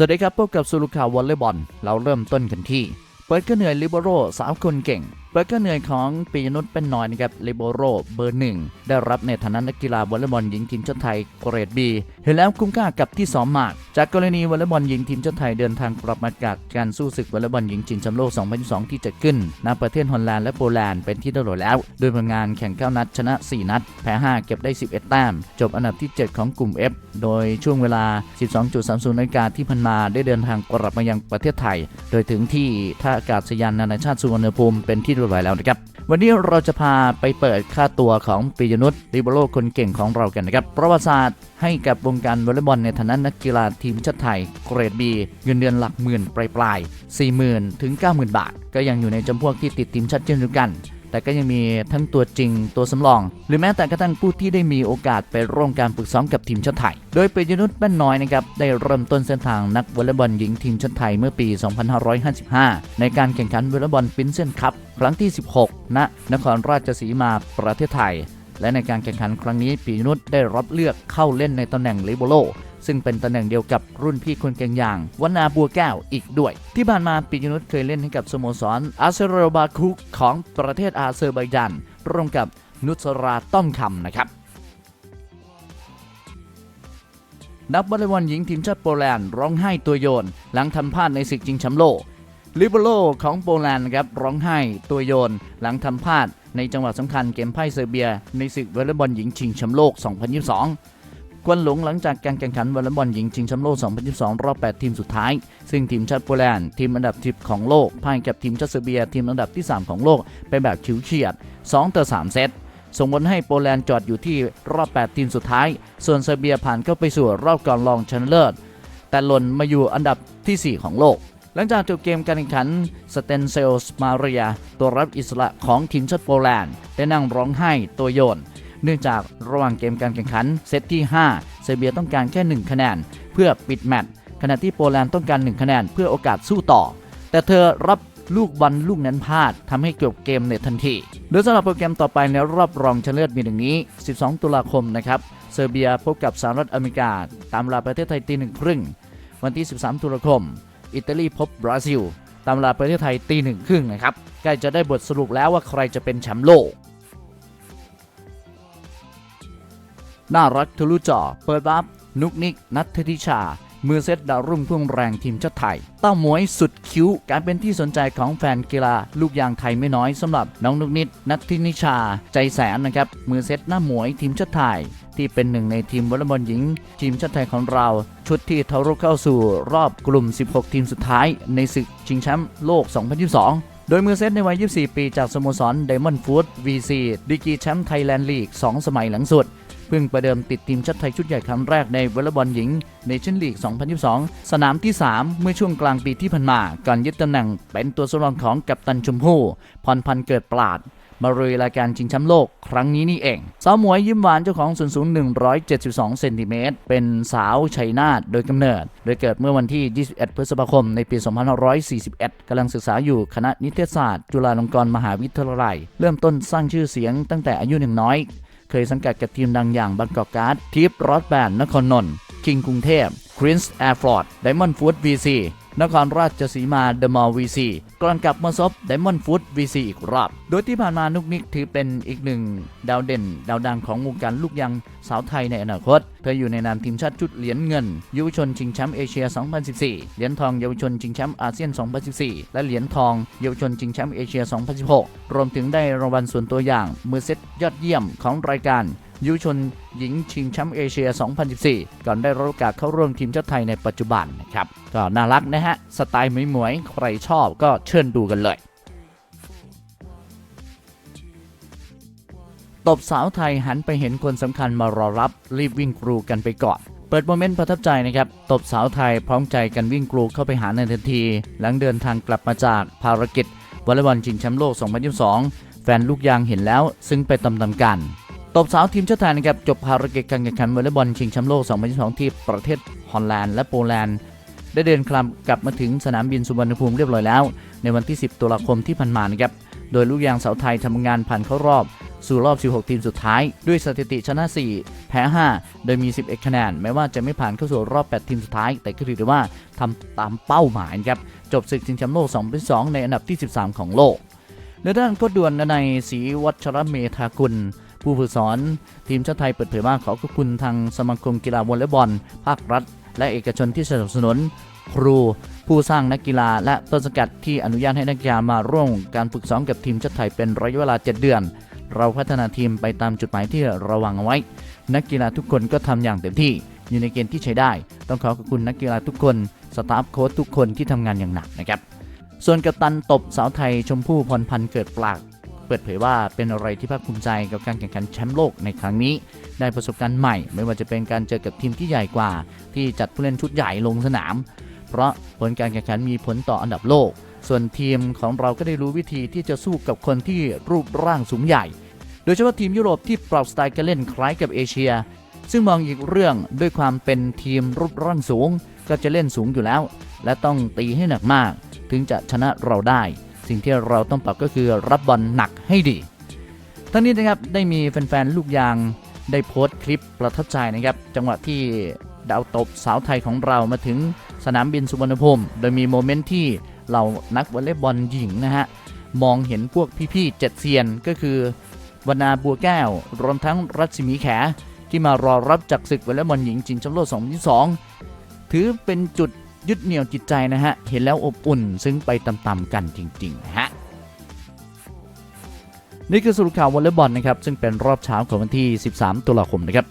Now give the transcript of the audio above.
สวัสดีครับพบกับสุรุข่าววอลเลย์บอลเราเริ่มต้นกันที่ เปิดก็เหนื่อยลิเบโรสาวคนเก่งเปิดก็เหนื่อยของปีนุชเป็นน้อยนะครับลิเบโรเบอร์หนึ่งได้รับในฐานะนักกีฬาวอลเลย์บอลหญิงทีมชาติไทยเกรดบีเห็นแล้วคุ้มค่ากับที่ซ้อมมาก จากกรณีวอลเลย์บอลหญิงทีมชาติไทยเดินทางกลับมาจากการสู้ศึกวอลเลย์บอลหญิงชิงแชมป์โลก 2022 ที่จะขึ้นณประเทศฮอลแลนด์และโปแลนด์เป็นที่เรียบร้อยแล้ว โดยผลงานแข่ง9นัดชนะ 4 นัด แพ้ 5 เก็บได้ 11 แต้ม จบอันดับที่ 7 ของกลุ่ม F โดยช่วงเวลา 12.30นาฬิกาที่ผ่านมาได้เดินทางกลับมายังประเทศไทย โดยถึงที่ท่าอากาศยานนานาชาติสุวรรณภูมิเป็นที่ไว้แล้วนะครับ วันนี้เราจะพาไปเปิดค่าตัวของปียนุชลิบโลคนเก่งของเรากันนะครับ ประวัติศาสตร์ให้กับวงการวอลเลย์บอลในฐานะนักกีฬาทีมชาติไทย เกรดบีเงินเดือนหลักหมื่นปลายปลายๆ40,000ถึง90,000บาท ก็ยังอยู่ในจำพวกที่ติดทีมชาติเช่นเดียวกัน แต่ก็ยังมีทั้งตัวจริงตัวสำรอง หรือแม้แต่กระทั่งผู้ที่ได้มีโอกาสไปร่วมการฝึกซ้อมกับทีมชาติไทย โดยปิยนุชแป้นน้อยนะครับได้เริ่มต้นเส้นทางนักวอลเลย์บอลหญิงทีมชาติไทยเมื่อปี 2555 ในการแข่งขันวอลเลย์บอลปินเซนคัพครั้งที่ 16 ณ นครราชสีมาประเทศไทย และในการแข่งขันครั้งนี้ปียนุชได้รับเลือกเข้าเล่นในตำแหน่งเลเบโร ซึ่งเป็นตำแหน่งเดียวกับรุ่นพี่คนเก่งอย่างวนาบัวแก้วอีกด้วย ที่ผ่านมาปียนุชเคยเล่นให้กับสโมสรอาเซโรบาคุของประเทศอาเซอร์ไบจานร่วมกับนุสราต้อมคำนะครับนักวอลเลย์บอลหญิงทีมชาติโปแลนด์ร้องไห้ตัวโยน หลังทำพลาดในศึกชิงแชมป์โลกลิเบโรของโปแลนด์ครับร้องไห้ตัวโยน หลังทำพลาดในจังหวะสำคัญเกมไพ่เซอร์เบีย ในศึกวอลเลย์บอลหญิงชิงแชมป์โลก 2022 ควนหลงหลังจากการแข่งขันวอลเลย์บอลหญิงชิงแชมป์โลก 2022 รอบ 8 ทีมสุดท้าย ซึ่งทีมชาติโปแลนด์ทีมอันดับ10ของโลกพ่ายกับทีมชาติเซอร์เบีย ทีมอันดับที่ 3 ของโลกไปแบบฉิวเฉียด 2 ต่อ 3 เซตส่งผลให้โปแลนด์จอดอยู่ที่รอบ 8 ทีมสุดท้าย ส่วนเซอร์เบียผ่านเข้าไปสู่รอบก่อนรองชนะเลิศ แต่หล่นมาอยู่อันดับที่ 4 ของโลก หลังจากจบเกมการแข่งขันสเตนเซลส์มาเรีย ตัวรับอิสระของทีมชาติโปแลนด์ได้นั่งร้องไห้ตัวโยน เนื่องจากระหว่างเกมการแข่งขันเซตที่ 5 เซอร์เบียต้องการแค่ 1 คะแนน เพื่อปิดแมตช์ขณะที่โปแลนด์ต้องการ 1 คะแนนเพื่อโอกาสสู้ต่อ แต่เธอรับลูกบอลลูกนั้นพลาดทำให้จบเกมในทันที โดยสำหรับโปรแกรมต่อไปในรอบรองชนะเลิศมีดังนี้ 12 ตุลาคมนะครับเซอร์เบียพบกับสหรัฐอเมริกา ตามเวลาประเทศไทยตีหนึ่งครึ่งวันที่ 13 ตุลาคม อิตาลีพบบราซิล ตามเวลาประเทศไทยตีหนึ่งครึ่งนะครับ ใกล้จะได้บทสรุปแล้วว่าใครจะเป็นแชมป์โลก น่ารักทะลุจอ เปิดบัฟนุกนิก นัทธิชา มือเซตดาวรุ่งพุ่งแรงทีมชาติไทย เต้าหมวยสุดคิ้ว การเป็นที่สนใจของแฟนกีฬาลูกยางไทยไม่น้อยสำหรับน้องนุกนิดนัทธินิชา ใจแสนนะครับ มือเซตหน้าหมวยทีมชาติไทย ที่เป็นหนึ่งในทีมวอลเลย์บอลหญิง ทีมชาติไทยของเรา ชุดที่ทะลุเข้าสู่รอบกลุ่ม 16 ทีมสุดท้าย ในศึกชิงแชมป์โลก 2022โดยมือเซตในวัย 24 ปีจากสโมสร Diamond Food VC ดีกีแชมป์ไทยแลนด์ลีก 2 สมัยหลังสุด เพิ่งประเดิมติดทีมชาติไทยชุดใหญ่ครั้งแรกในวอลเลย์บอลหญิงเนชั่นลีก 2022 สนามที่ 3 เมื่อช่วงกลางปีที่ผ่านมาก่อนยึดตำแหน่งเป็นตัวสำรองของกัปตันชมพู่พรพันธ์เกิดปราดมาเลยรายการชิงแชมป์โลกครั้งนี้นี่เอง สาวหมวยยิ้มหวานเจ้าของส่วนสูง 172 เซนติเมตร เป็นสาวชัยนาทโดยกำเนิด โดยเกิดเมื่อวันที่ 21 พฤษภาคม ในปี 2541กำลังศึกษาอยู่คณะนิเทศศาสตร์ จุฬาลงกรณ์มหาวิทยาลัย เริ่มต้นสร้างชื่อเสียงตั้งแต่อายุยังน้อย เคยสังกัดกับทีมดังอย่างบางกอกการ์ดทิปรอดแบนนครนนท์คิงกรุงเทพครินส์แอร์ฟอร์ดไดมอนด์ฟูดวีซี นครราชสีมาเดอะมอลล์วีซีก่อนกลับมาซบไดมอนด์ฟูดวีซีอีกรอบ โดยที่ผ่านมานุกนิกถือเป็นอีกหนึ่ง ดาวเด่น ดาวดังของวงการลูกยางสาวไทยในอนาคต เธออยู่ในนามทีมชาติชุดเหรียญเงินเยาวชนชิงแชมป์เอเชีย 2014 เหรียญทองเยาวชนชิงแชมป์อาเซียน 2014 และเหรียญทองเยาวชนชิงแชมป์เอเชีย 2016 รวมถึงได้รางวัลส่วนตัวอย่างมือเซตยอดเยี่ยมของรายการ ยุชนหญิงชิงแชมป์เอเชีย 2014 ก่อนได้รับโอกาสเข้าร่วมทีมชาติไทยในปัจจุบันนะครับ ก็น่ารักนะฮะ สไตล์หมวยๆ ใครชอบก็เชิญดูกันเลย ตบสาวไทยหันไปเห็นคนสำคัญมารอรับรีบวิ่งกรูกันไปก่อนเปิดโมเมนต์ประทับใจนะครับ ตบสาวไทยพร้อมใจกันวิ่งกรูเข้าไปหาในทันที หลังเดินทางกลับมาจากภารกิจวอลเลย์บอลชิงแชมป์โลก 2022 แฟนลูกยางเห็นแล้ว ซึ่งไปตำๆกัน ตบสาวทีมชาติไทยนะครับจบภารกิจการแข่งขันวอลเลย์บอลชิงแชมป์โลก 2022 ที่ประเทศฮอลแลนด์และโปแลนด์ได้เดินคลำกลับมาถึงสนามบินสุวรรณภูมิเรียบร้อยแล้ว ในวันที่ 10 ตุลาคมที่ผ่านมานะครับโดยลูกยางสาวไทยทำงานผ่านเข้ารอบสู่รอบ 16 ทีมสุดท้าย ด้วยสถิติชนะ 4 แพ้ 5 โดยมี 11 คะแนน แม้ว่าจะไม่ผ่านเข้าสู่รอบ 8 ทีมสุดท้าย แต่ก็ถือได้ว่าทำตามเป้าหมายครับ จบศึกชิงแชมป์โลก2เป็น2ในอันดับที่ 13 ของโลก ในด้านโคด่วนในศรีวัชรเมธากุล ผู้ฝึกสอนทีมชาติไทยเปิดเผยว่าขอขอบคุณทางสมาคมกีฬาวอลเลย์บอล ภาครัฐ และเอกชนที่สนับสนุนครู ผู้สร้างนักกีฬาและต้นสังกัดที่อนุญาตให้นักกีฬามาร่วมการฝึกซ้อมกับทีมชาติไทยเป็นระยะเวลา 7 เดือน เราพัฒนาทีมไปตามจุดหมายที่เราวางเอาไว้ นักกีฬาทุกคนก็ทำอย่างเต็มที่อยู่ในเกณฑ์ที่ใช้ได้ ต้องขอขอบคุณนักกีฬาทุกคนสตาฟโค้ชทุกคนที่ทำงานอย่างหนักนะครับส่วนกัปตันตบสาวไทยชมพู่พรพันธ์เกิดปลาก เปิดเผยว่าเป็นอะไรที่ภาคภูมิใจกับการแข่งขันแชมป์โลกในครั้งนี้ ได้ประสบการณ์ใหม่ ไม่ว่าจะเป็นการเจอกับทีมที่ใหญ่กว่า ที่จัดผู้เล่นชุดใหญ่ลงสนาม เพราะผลการแข่งขันมีผลต่ออันดับโลก ส่วนทีมของเราก็ได้รู้วิธีที่จะสู้กับคนที่รูปร่างสูงใหญ่ โดยเฉพาะทีมยุโรปที่ปรับสไตล์การเล่นคล้ายกับเอเชีย ซึ่งมองอีกเรื่องด้วยความเป็นทีมรูปร่างสูง ก็จะเล่นสูงอยู่แล้ว และต้องตีให้หนักมาก ถึงจะชนะเราได้ สิ่งที่เราต้องปรับก็คือรับบอลหนักให้ดี ทั้งนี้นะครับได้มีแฟนๆลูกยางได้โพสต์คลิปประทับใจนะครับ จังหวะที่ดาวตบสาวไทยของเรามาถึงสนามบินสุวรรณภูมิโดยมีโมเมนต์ที่เรานักวอลเลย์บอลหญิงนะฮะ มองเห็นพวกพี่ๆเจ็ดเซียนก็คือวนาบัวแก้ว รวมทั้งรัศมีแข ที่มารอรับจากศึกวอลเลย์บอลหญิงชิงแชมป์โลก2022 ถือเป็นจุด ยึดเหนี่ยวจิตใจนะฮะ เห็นแล้วอบอุ่นซึ่งไปตามๆกันจริงๆนะฮะนี่คือสรุปข่าววอลเลย์บอลนะครับ ซึ่งเป็นรอบเช้าของวันที่ 13 ตุลาคมนะครับ